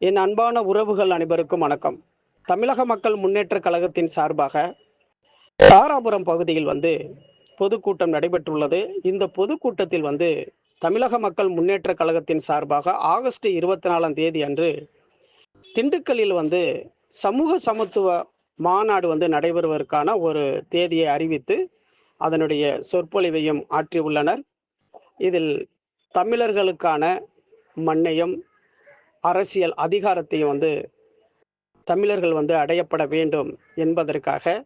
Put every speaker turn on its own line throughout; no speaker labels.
என் அன்பான உறவுகள் அனைவருக்கும் வணக்கம். தமிழக மக்கள் முன்னேற்ற கழகத்தின் சார்பாக தாராபுரம் பகுதியில் வந்து பொதுக்கூட்டம் நடைபெற்றுள்ளது. இந்த பொதுக்கூட்டத்தில் வந்து தமிழக மக்கள் முன்னேற்றக் கழகத்தின் சார்பாக ஆகஸ்ட் இருபத்தி நாலாம் தேதி அன்று திண்டுக்கல்லில் வந்து சமூக சமத்துவ மாநாடு வந்து நடைபெறுவதற்கான ஒரு தேதியை அறிவித்து அதனுடைய சொற்பொழிவையும் ஆற்றியுள்ளனர். இதில் தமிழர்களுக்கான மண்ணையும் அரசியல் அதிகாரத்தையும் வந்து தமிழர்கள் வந்து அடையப்பட வேண்டும் என்பதற்காக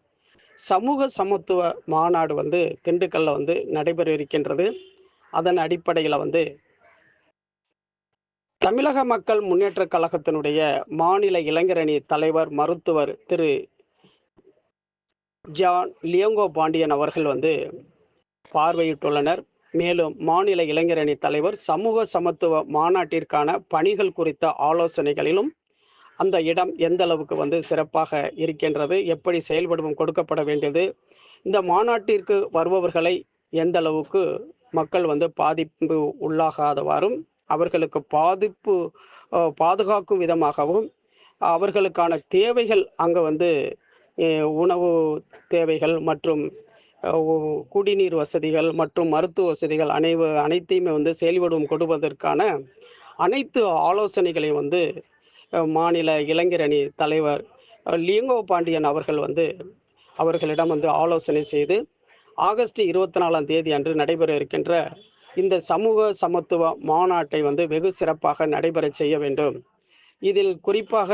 சமூக சமத்துவ மாநாடு வந்து திண்டுக்கல்ல வந்து நடைபெற இருக்கின்றது அதன் அடிப்படையில் வந்து தமிழக மக்கள் முன்னேற்ற கழகத்தினுடைய மாநில இளைஞரணி தலைவர் மருத்துவர் திரு ஜான் லியோங்கோ பாண்டியன் அவர்கள் வந்து பார்வையிட்டுள்ளனர். மேலும் மாநில இளைஞரணி தலைவர் சமூக சமத்துவ மாநாட்டிற்கான பணிகள் குறித்த ஆலோசனைகளிலும் அந்த இடம் எந்த அளவுக்கு வந்து சிறப்பாக இருக்கின்றது எப்படி செயல்படுவும் கொடுக்கப்பட வேண்டியது இந்த மாநாட்டிற்கு வருபவர்களை எந்த அளவுக்கு மக்கள் வந்து பாதிப்பு உள்ளாகாதவாறும் அவர்களுக்கு பாதிப்பு பாதுகாக்கும் விதமாகவும் அவர்களுக்கான தேவைகள் அங்கே வந்து உணவு தேவைகள் மற்றும் குடிநீர் வசதிகள் மற்றும் மருத்துவ வசதிகள் அனைவ அனைத்தையுமே வந்து செயல்படும் கொடுப்பதற்கான அனைத்து ஆலோசனைகளையும் வந்து மாநில மாநில இளைஞரணி தலைவர் லியங்கோ பாண்டியன் அவர்கள் வந்து அவர்களிடம் வந்து ஆலோசனை செய்து ஆகஸ்ட் இருபத்தி நாலாம் தேதி அன்று நடைபெற இருக்கின்ற இந்த சமூக சமத்துவ மாநாட்டை வந்து வெகு சிறப்பாக நடைபெற செய்ய வேண்டும். இதில் குறிப்பாக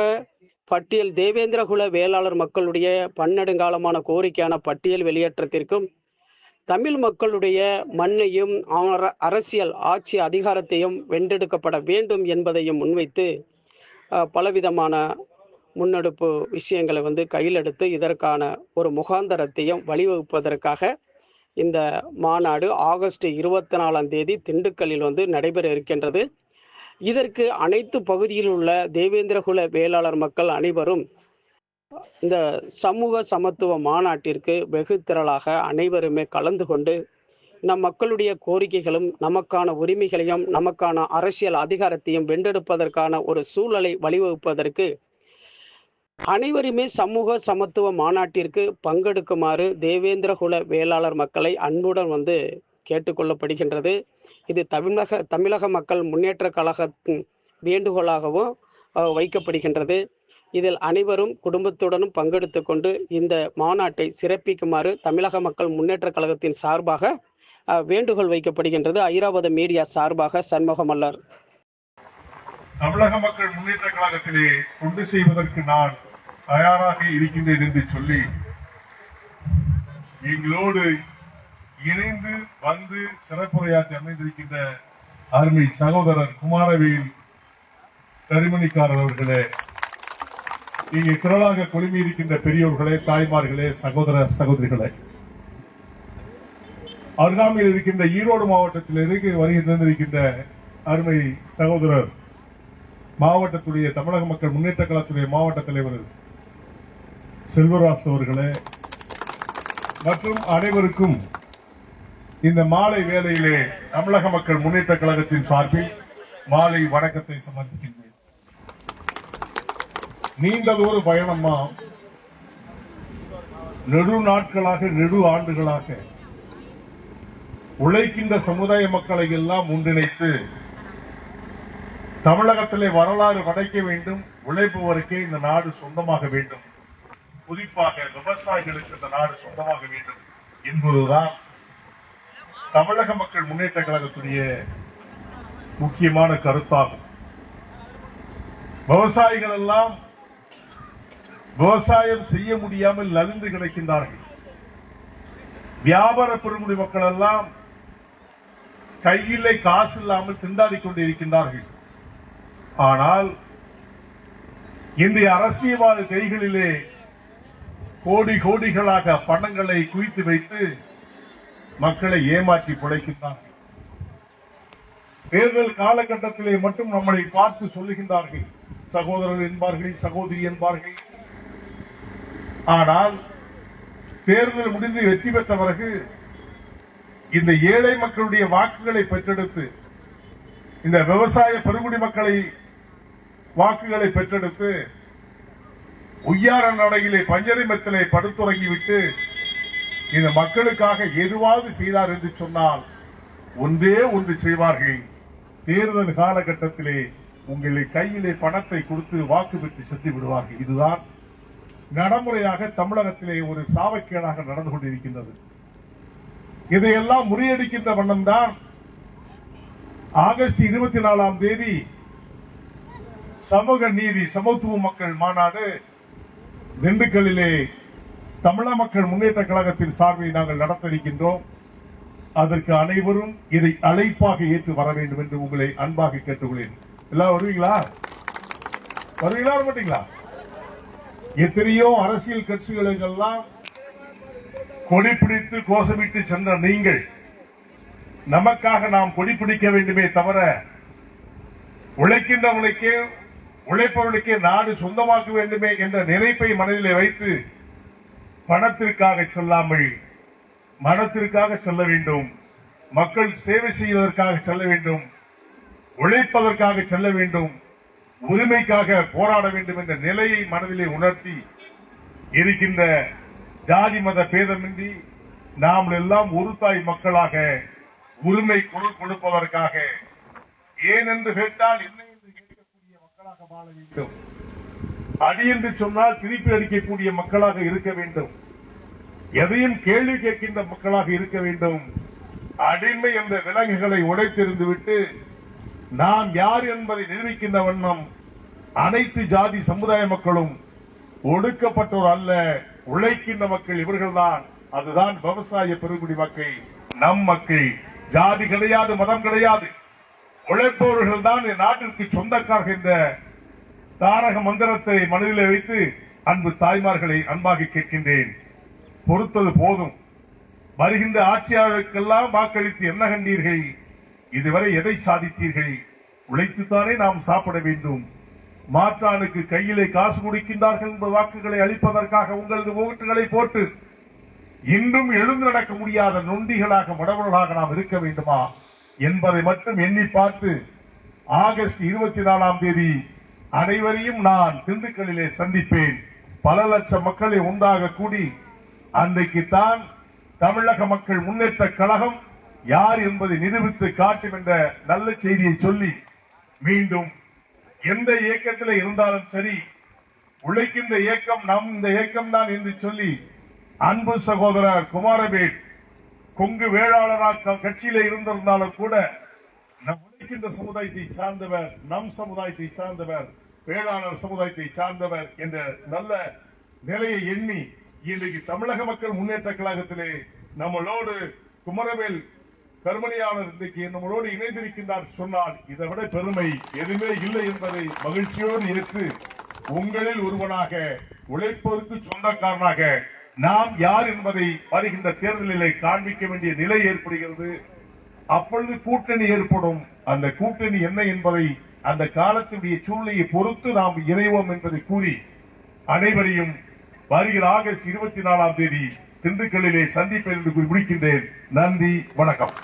பட்டியல் தேவேந்திரகுல வேளாளர் மக்களுடைய பன்னெடுங்காலமான கோரிக்கையான பட்டியல் வெளியேற்றத்திற்கும் தமிழ் மக்களுடைய மண்ணையும் அர- அரசியல் ஆட்சி அதிகாரத்தையும் வென்றெடுக்கப்பட வேண்டும் என்பதையும் முன்வைத்து பலவிதமான முன்னெடுப்பு விஷயங்களை வந்து கையில் எடுத்து இதற்கான ஒரு முகாந்தரத்தையும் வழிவகுப்பதற்காக இந்த மாநாடு ஆகஸ்ட் இருபத்தி நாலாம் தேதி திண்டுக்கல்லில் வந்து நடைபெற இருக்கின்றது. இதற்கு அனைத்து பகுதியில் உள்ள தேவேந்திரகுல வேளாளர் மக்கள் அனைவரும் இந்த சமூக சமத்துவ மாநாட்டிற்கு வெகு திரளாக அனைவருமே கலந்து கொண்டு நம் மக்களுடைய கோரிக்கைகளும் நமக்கான உரிமைகளையும் நமக்கான அரசியல் அதிகாரத்தையும் வென்றெடுப்பதற்கான ஒரு சூழலை வழிவகுப்பதற்கு அனைவருமே சமூக சமத்துவ மாநாட்டிற்கு பங்கெடுக்குமாறு தேவேந்திரகுல வேளாளர் மக்களை அன்புடன் வந்து கேட்டுக்கொள்ளப்படுகின்றது. இது தமிழக தமிழக மக்கள் முன்னேற்ற கழகத்தின் வேண்டுகோளாகவும் வைக்கப்படுகின்றது. இதில் அனைவரும் குடும்பத்துடனும் பங்கெடுத்து கொண்டு இந்த மாநாட்டை சிறப்பிக்குமாறு தமிழக மக்கள் முன்னேற்ற கழகத்தின் சார்பாக வேண்டுகோள் வைக்கப்படுகின்றது. ஐராவத மீடியா சார்பாக சண்முகமல்லர்
தமிழக மக்கள் முன்னேற்ற கழகத்திலே கொண்டு செய்வதற்கு நான் தயாராக இருக்கின்றேன் என்று சொல்லி எங்களோடு இணைந்து வந்து சிறப்புரையாற்றி அமைந்திருக்கின்ற அருமை சகோதரர் குமாரவேல் கரிமணிக்காரர் அவர்களே இங்கே திரளாக குழுமி இருக்கின்ற பெரியோர்களே தாய்மார்களே சகோதர சகோதரிகளே. அருகாமையில் இருக்கின்ற ஈரோடு மாவட்டத்தில் இருந்து வருகை தந்திருக்கின்ற அருமை சகோதரர் மாவட்டத்துடைய தமிழக மக்கள் முன்னேற்ற கழகத்துடைய மாவட்ட தலைவர் செல்வராசு அவர்களே மற்றும் அனைவருக்கும் இந்த மாலை வேளையிலே தமிழக மக்கள் முன்னேற்ற கழகத்தின் சார்பில் மாலை வணக்கத்தை சமர்ப்பிக்கின்றேன். நீண்டதொரு பயணமா நெடு நாட்களாக நெடு ஆண்டுகளாக உழைக்கின்ற சமுதாய மக்களை எல்லாம் ஒன்றிணைத்து தமிழகத்திலே வரலாறு படைக்க வேண்டும் உழைப்பவருக்கே இந்த நாடு சொந்தமாக வேண்டும். குறிப்பாக விவசாயிகளுக்கு இந்த நாடு சொந்தமாக வேண்டும் என்பதுதான் தமிழக மக்கள் முன்னேற்ற கழகத்துடைய முக்கியமான கருத்தாகும். விவசாயிகள் எல்லாம் விவசாயம் செய்ய முடியாமல் நலிந்து கிடக்கின்றார்கள். வியாபார பெருமுடி மக்கள் எல்லாம் கையிலே காசு இல்லாமல் திண்டாடிக் கொண்டிருக்கின்றார்கள் ஆனால் இன்றைய அரசியல்வாத கைகளிலே கோடி கோடிகளாக பணங்களை குவித்து வைத்து மக்களை ஏமாற்றி பிழைக்கின்றார்கள் தேர்தல் காலகட்டத்திலே மட்டும் நம்மளை பார்த்து சொல்லுகின்றார்கள். சகோதரர் என்பார்கள் சகோதரி என்பார்கள். ஆனால் தேர்தல் முடிந்து வெற்றி பெற்ற பிறகு இந்த ஏழை மக்களுடைய வாக்குகளை பெற்றெடுத்து இந்த விவசாய பெருங்குடி மக்களை வாக்குகளை பெற்றெடுத்து உய்யார நடையிலே பஞ்சரிமத்திலே படுத்துறங்கிவிட்டு இந்த மக்களுக்காக எதுவாவது செய்தார் என்று சொன்னால் ஒன்றே ஒன்று செய்வார்கள். தேர்தல் காலகட்டத்திலே உங்களை கையிலே பணத்தை கொடுத்து வாக்கு பெற்று சென்று விடுவார்கள். இதுதான் நடைமுறையாக தமிழகத்திலே ஒரு சாவக்கேடாக நடந்து கொண்டிருக்கின்றது. இதையெல்லாம் முறியடிக்கின்ற வண்ணம்தான் ஆகஸ்ட் இருபத்தி நாலாம் தேதி சமூக நீதி சமத்துவ மக்கள் மாநாடு திண்டுக்கல்லிலே தமிழ மக்கள் முன்னேற்ற கழகத்தின் சார்பில் நாங்கள் நடத்த இருக்கின்றோம் அதற்கு அனைவரும் இதை அழைப்பாக ஏற்று வர வேண்டும் என்று உங்களை அன்பாக கேட்டுக்கொள்ளேன் எல்லாம் வருவீங்களா? வருவீங்களா? வர மாட்டீங்களா? எத்தனையோ அரசியல் கட்சிகளுக்கெல்லாம் கொடி பிடித்து கோஷமிட்டு சென்ற நீங்கள் நமக்காக நாம் கொடி பிடிக்க வேண்டுமே தவிர உழைக்கின்றவர்களுக்கே உழைப்பவர்களுக்கே நாடு சொந்தமாக்க வேண்டுமே என்ற நினைப்பை மனதிலே வைத்து பணத்திற்காக செல்லாமல் மனத்திற்காக செல்ல வேண்டும். மக்கள் சேவை செய்வதற்காக செல்ல வேண்டும். உழைப்பதற்காக செல்ல வேண்டும். உரிமைக்காக போராட வேண்டும் என்ற நிலையை மனதிலே உணர்த்தி இருக்கின்ற ஜாதி மத பேதமின்றி நாம் எல்லாம் ஒரு தாய் மக்களாக உரிமை குரல் கொடுப்பதற்காக. ஏன் என்று கேட்டால் என்ன என்று கேட்கக்கூடிய மக்களாக வாழ வேண்டும். அடி என்று சொன்னால் திருப்பி அடிக்கக்கூடிய மக்களாக இருக்க வேண்டும். எதையும் கேள்வி கேட்கின்ற மக்களாக இருக்க வேண்டும். அடிமை என்ற விலங்குகளை உடைத்திருந்து விட்டு நாம் யார் என்பதை நிரூபிக்கின்ற வண்ணம் அனைத்து ஜாதி சமுதாய மக்களும் ஒடுக்கப்பட்டோர் அல்ல உழைக்கின்ற மக்கள் இவர்கள்தான். அதுதான் விவசாய பெருங்குடி மக்கள். நம் மக்கள். ஜாதி கிடையாது மதம் கிடையாது. உழைப்பவர்கள் தான் நாட்டிற்கு சொந்தக்காரர்கள் என்ற தாரக மந்திரத்தை மனதிலே வைத்து அன்பு தாய்மார்களை அன்பாக கேட்கின்றேன். பொறுத்தது போதும். வருகின்ற ஆட்சியாளருக்கெல்லாம் வாக்களித்து என்ன கண்டீர்கள்? இதுவரை எதை சாதித்தீர்கள்? உழைத்துத்தானே நாம் சாப்பிட வேண்டும். மாற்றானுக்கு கையிலே காசு கொடுக்கின்றார்கள் என்ற வாக்குகளை அளிப்பதற்காக உங்களது ஓட்டுகளை போட்டு இன்றும் எழுந்து நடக்க முடியாத நொண்டிகளாக மடவர்களாக நாம் இருக்க வேண்டுமா? என்பதை மட்டும் எண்ணி பார்த்து ஆகஸ்ட் இருபத்தி நாலாம் தேதி அனைவரையும் நான் திண்டுக்கல்லிலே சந்திப்பேன். பல லட்சம் மக்களை உண்டாக கூடி அன்றைக்கு தான் தமிழக மக்கள் முன்னேற்ற கழகம் யார் என்பதை நிரூபித்து காட்டும் என்ற நல்ல செய்தியை சொல்லி மீண்டும் எந்த இயக்கத்தில் இருந்தாலும் சரி உழைக்கின்ற இயக்கம் நம் இந்த இயக்கம் தான் என்று சொல்லி அன்பு சகோதரர் குமாரவேட் கொங்கு வேளாளராக கட்சியில இருந்திருந்தாலும் கூட நம் உழைக்கின்ற சமுதாயத்தை சார்ந்தவர் நம் சமுதாயத்தை சார்ந்தவர் வேளாளர் சமுதாயத்தை சார்ந்தவர் என்ற நல்ல நிலையை எண்ணி இன்றைக்கு தமிழக மக்கள் முன்னேற்ற கழகத்திலே நம்மளோடு குமரவேல் கர்மணியாளர் இன்றைக்கு நம்மளோடு இணைந்திருக்கின்றார் சொன்னால் இதை விட பெருமை எதுவுமே இல்லை என்பதை மகிழ்ச்சியோடு ஏற்று உங்களில் ஒருவனாக உழைப்பதற்கு சொந்தக்காரனாக நாம் யார் என்பதை வருகின்ற தேர்தலிலே காண்பிக்க வேண்டிய நிலை ஏற்படுகிறது. அப்பொழுது கூட்டணி ஏற்படும். அந்த கூட்டணி என்ன என்பதை அந்த காலத்துடைய சூழ்நிலையை பொறுத்து நாம் இணைவோம் என்பதை கூறி அனைவரையும் வருகிற ஆகஸ்ட் இருபத்தி நாலாம் தேதி திண்டுக்கல்லிலே சந்திப்பேன் என்று கூறி முடிக்கின்றேன். நன்றி வணக்கம்.